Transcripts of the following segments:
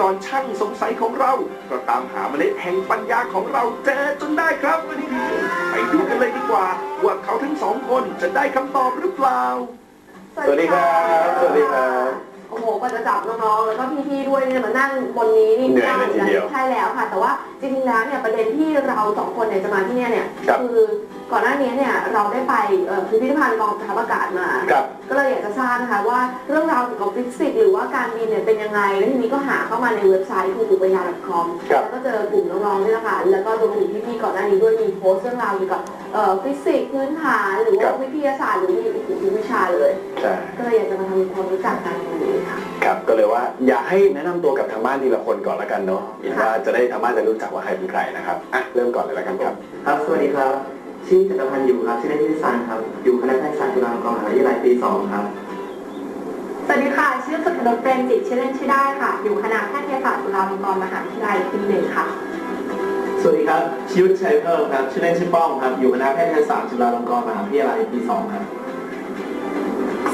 กรช่างสงสัยของเรา ก็ตามหาเมล็ดแห่งปัญญาของเราเจอจนได้ครับวันนี้ไปดูกันเลยดีกว่า ว่าเขาทั้งสองคนจะได้คำตอบหรือเปล่า สวัสดีครับ สวัสดีครับ หกว่าจะจับน้องๆ แล้วก็พี่ๆ ด้วยเนี่ยมานั่งบนนี้นี่เหนื่อยเลยทีเดียวใช่แล้วค่ะ แต่ว่าจริงๆ แล้วเนี่ยประเด็นที่เราสองคนเนี่ยจะมาที่เนี่ยเนี่ยครับอก่อนหน้านี้เนี่ยเราได้ไปเอ่อพิพิธภัณฑ์กองทัพอากาศมา ครับ ก็เลยอยากจะทราบนะคะว่าเรื่องราวเกี่ยวกับฟิสิกส์หรือว่าการบินเนี่ยเป็นยังไง แล้วทีนี้ก็หาเข้ามาในเว็บไซต์ทูบุปยา .com ครับ แล้วก็เจอกลุ่มน้องๆนี่แหละค่ะแล้วก็รวมถึงพี่ๆ ก่อนหน้านี้ด้วยมีโพสต์เรื่องราวเกี่ยวกับเอ่อฟิสิกส์พื้นฐานหรือครัว่าบวิทยาศาสตร์หรือมีทุกวิชาเลยใช่ก็เลยอยากจะมาทำความรู้จักกันตรงนี้ค่ะ ครับก็เลยว่าอยากให้แนะนำตัวกับทางบ้านทีละคนก่อนละกันเนาะอินว่าจะได้ทางบ้านจะรู้จักว่าใครเป็นใครนะครับอะเริ่มก่อนเลยละกันครับ ครับ สวัสดีครับ ชื่อจักรพันธ์อยู่ครับ ชื่อเล่นชื่อซันครับ อยู่คณะแพทยศาสตร์จุฬาลงกรณ์มหาวิทยาลัยปีสองครับ สวัสดีค่ะ ชื่อสุธนพเปรมจิตชื่อเล่นชื่อได้ค่ะ อยู่คณะแพทยศาสตร์จุฬาลงกรณ์มหาวิทยาลัยปีหนึ่งค่ะ สวัสดีครับชิวชัยเพิ่มครับ ชื่อเล่นชื่อป้องครับ อยู่คณะแพทยศาสตร์จุฬาลงกรณ์มหาวิทยาลัยปีสองครับ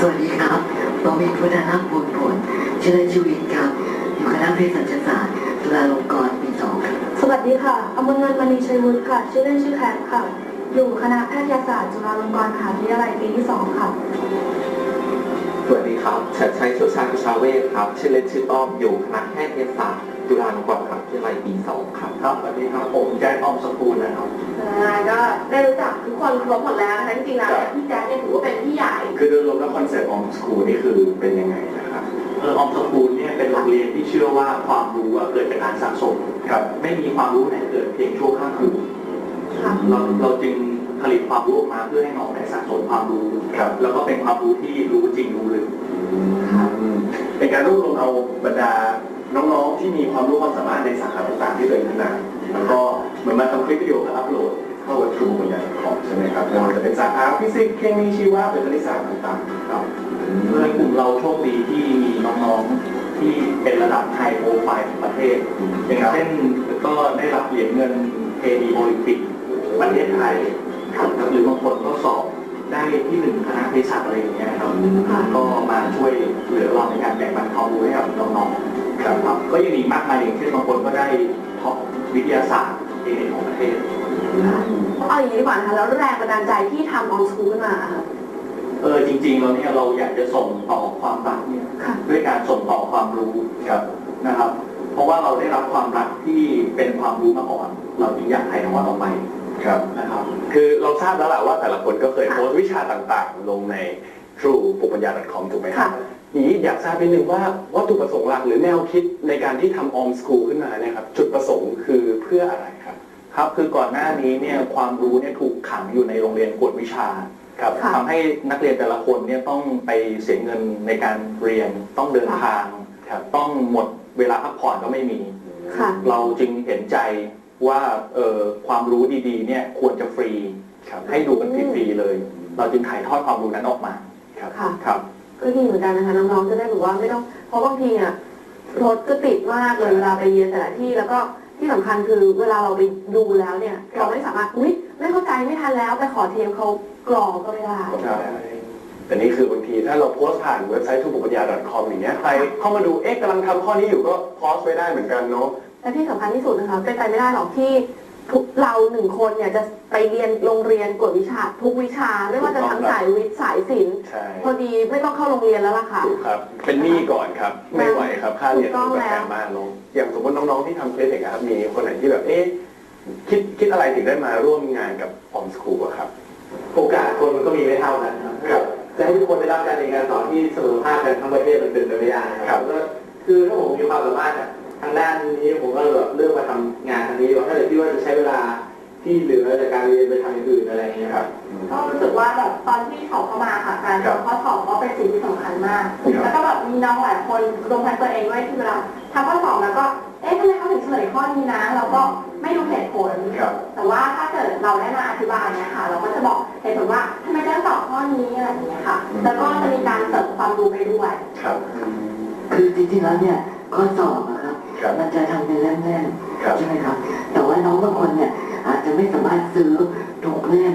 สวัสดีครับบอมินพุทธนาบุญผล ชื่อเล่นชื่อวินครับ อยู่คณะเภสัชศาสตร์จุฬาลงกรณ์ปีสองครับ สวัสดีค่ะอมรนันท์มณีชัยวุฒิค่ะ ชื่อเล่นชื่อแคทค่ะ อยู่คณะแพทยศาสตร์จุฬาลงกรณ์มหาวิทยาลัยปีที่สองค่ะ สวัสดีครับ ชัดชัยโชติชาติพิชาเวศครับ ชื่อเล่นชื่ออ้อม อยู่คณะแพทยศาสตร์ จุฬาลงกรณ์มหาวิทยาลัยปีสองครับครับสวัสดีครับผมแจ็คออมสกุลนะครับก็ได้รู้จักทุกคนครบหมดแล้วนะคะจริงๆแล้วเนี่ยพี่แจ๊คเนี่ยถือว่าเป็นพี่ใหญ่ คือโดยรวมแล้วคอนเซ็ปต์ของสกูลนี่คือเป็นยังไงนะครับเออออมสกูลเนี่ยเป็นโรงเรียนที่เชื่อว่าความรู้อะเกิดจากการสะสมครับไม่มีความรู้ไหนเกิดเพียงชั่วข้ามคืนค่ะ เราเราจึงผลิตความรู้ออกมาเพื่อให้น้องได้สะสมความรู้ครับ แล้วก็เป็นความรู้ที่รู้จริงรู้ลึก เป็นการรวบรวมเอาบรรดา น้องๆที่มีความรู้ความสามารถในสาขาต่างๆที่ตัวเองถนัดแล้วก็เหมือนมาทำคลิปวิดีโอแล้วอัพโหลดเข้ากับทรูบนยานของใช่ไหมครับไม่ว่าจะเป็นสาขาฟิสิกส์เคมีชีวะหรือคณิตศาสตร์ต่างๆครับเพื่อกลุ่มเราโชคดีที่มีน้องๆที่เป็นระดับไฮโปรไฟล์ของประเทศ อย่างเช่นก็ได้รับเหรียญเงินเอดีโอลิมปิกประเทศไทยครับหรือบางคนก็สอบได้ที่หนึ่งคณะเภสัชอะไรอย่างเงี้ยครับก็มาช่วยเหลือเราในการแบ่งปันความรู้ให้กับน้องๆ ครับครับก็ยังมีมากมายอย่างเช่นบางคนก็ได้ท็อปวิทยาศาสตร์เอกของประเทศเอาอย่างนี้ดีกว่านะคะแล้วแรงบันดาลใจที่ทำออนสคูลขึ้นมาค่ะ เออจริงๆเราเนี่ยเราอยากจะส่งต่อความรักเนี่ยค่ะด้วยการส่งต่อความรู้ครับนะครับ เพราะว่าเราได้รับความรักที่เป็นความรู้มาก่อน เราจึงอยากถ่ายทอดออกไปครับ นะครับ คือเราทราบแล้วแหละว่าแต่ละคนก็เคยโพสต์วิชาต่างๆ ลงใน True ปุปัญญา .com ถูกไหมครับ ค่ะ ทีนี้อยากทราบนิดนึงว่าวัตถุประสงค์หลักหรือแนวคิดในการที่ทำออมสคูลขึ้นมาเนี่ยครับจุดประสงค์คือเพื่ออะไรครับ ครับคือก่อนหน้านี้เนี่ยความรู้เนี่ยถูกขังอยู่ในโรงเรียนกวดวิชาครับค่ะทำให้นักเรียนแต่ละคนเนี่ยต้องไปเสียเงินในการเรียนต้องเดินทางครับต้องหมดเวลาพักผ่อนก็ไม่มีค่ะเราจึงเห็นใจว่าเอ่อความรู้ดีๆเนี่ยควรจะฟรีครับให้ดูกันฟรีๆเลย เราจึงถ่ายทอดความรู้นั้นออกมาครับค่ะครับ ก็ดีเหมือนกันนะคะน้องๆจะได้แบบว่าไม่ต้องเพราะบางทีอะรถก็ติดมากเลยเวลาไปเรียนแต่ละที่แล้วก็ที่สำคัญคือเวลาเราไปดูแล้วเนี่ย เราไม่สามารถอุ้ยไม่เข้าใจไม่ทันแล้วไปขอเทมเขากรอกก็ไม่ได้ใช่แต่นี่คือบางทีถ้าเราโพสต์ผ่านเว็บไซต์ทุบุปัญญา .com อย่างเงี้ยใครเข้ามาดูเอ๊ะกำลังทำข้อนี้อยู่ก็โพสต์ไว้ได้เหมือนกันเนาะและที่สำคัญที่สุดนะคะเป็นไปไม่ได้หรอกที่ ทุกเราหนึ่งคนเนี่ยจะไปเรียนโรงเรียนกวดวิชา ทุกวิชาไม่ว่าจะทั้งสายวิทย์สายศิลป์ใช่ พอดีไม่ต้องเข้าโรงเรียนแล้วล่ะค่ะ ถูกครับ เป็นหนี้ก่อนครับ ไม่ไหวครับค่าเรียนถูกต้องมันแล้ว แพงมากเนาะอย่างสมมติน้องๆที่ทำคลิปอย่างเงี้ยครับ มีคนไหนที่แบบ เอ๊ะ คิดคิดอะไรถึงได้มาร่วมงานกับออมสคูลอะครับ โอกาสคนมันก็มีไม่เท่ากันครับครับจะให้ทุกคนได้รับการเรียนการสอนที่เสมอภาคกันทั้งประเทศมันเป็นไปไม่ได้นะคครัรับบก็คือถ้าผมมีความสามารถอะ ทางด้านนี้ผมก็แบบเลือกมาทำงานทางนี้ดีกว่าถ้าเกิดที่ว่าจะใช้เวลาที่เหลือจากการเรียนไปทำอย่างอื่นอะไรอย่างเงี้ยครับก็รู้สึกว่าแบบตอนที่สอบเข้ามาค่ะการครับข้อสอบก็เป็นสิ่งที่สำคัญมากครับแล้วก็แบบมีน้องหลายคนรวมทั้งตัวเองด้วยที่เวลาทำข้อสอบแล้วก็เอ๊ะทำไมเขาถึงเฉลยข้อนี้นะ เราก็ไม่รู้เหตุผลครับแต่ว่าถ้าเกิดเราได้มาอธิบายเนี่ยค่ะเราก็จะบอกเหตุผลว่าทำไมจะตอบข้อนี้อะไรอย่างเงี้ยค่ะ แล้วก็จะมีการเสริมความรู้ไปด้วย ครับ คือจริงๆแล้วเนี่ยข้อสอบ อะครับครับมันจะทำเป็นเล่มครับๆใช่ไหมครับ แต่ว่าน้องบางคนเนี่ยอาจจะไม่สามารถซื้อทุกเล่ม